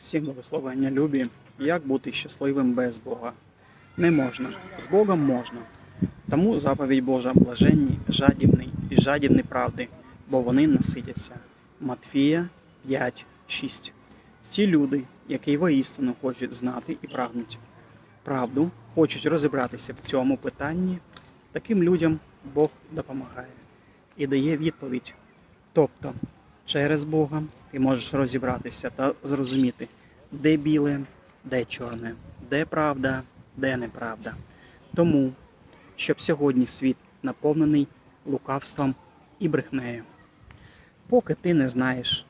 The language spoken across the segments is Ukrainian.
Всім благословення любі. Як бути щасливим без Бога? Не можна. З Богом можна. Тому заповідь Божа блаженні, жадібний і жадібні правди, бо вони наситяться. Матфія 5, 6. Ті люди, які воістину хочуть знати і прагнуть правду, хочуть розібратися в цьому питанні, таким людям Бог допомагає і дає відповідь. Тобто, через Бога ти можеш розібратися та зрозуміти, де біле, де чорне, де правда, де неправда. Тому, щоб сьогодні світ наповнений лукавством і брехнею. Поки ти не знаєш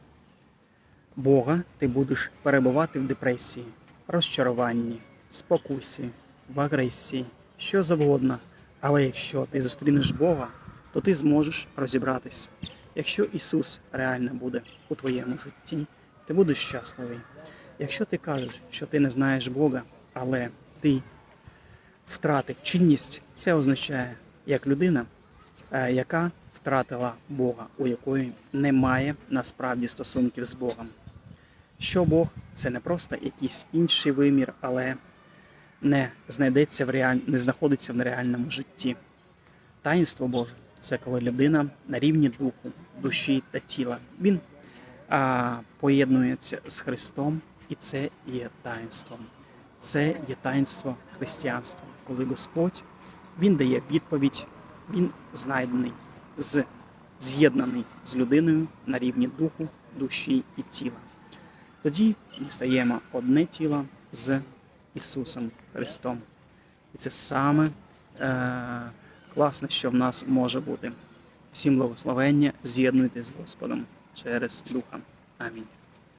Бога, ти будеш перебувати в депресії, розчаруванні, спокусі, в агресії, що завгодно. Але якщо ти зустрінеш Бога, то ти зможеш розібратись. Якщо Ісус реально буде у твоєму житті, ти будеш щасливий. Якщо ти кажеш, що ти не знаєш Бога, але ти втратив чинність, це означає як людина, е, яка втратила Бога, у якої немає насправді стосунків з Богом. Що Бог це не просто якийсь інший вимір, але не знайдеться в реаль... не знаходиться в нереальному житті. Таїнство Боже це коли людина на рівні духу, душі та тіла. Він а, поєднується з Христом, і це є таїнством. Це є таїнство християнства, коли Господь Він дає відповідь, Він знайдений, з, з'єднаний з людиною на рівні духу, душі і тіла. Тоді ми стаємо одне тіло з Ісусом Христом. І це саме е, класне, що в нас може бути. Всім благословення, з'єднуйтесь з Господом через Духа. Амінь.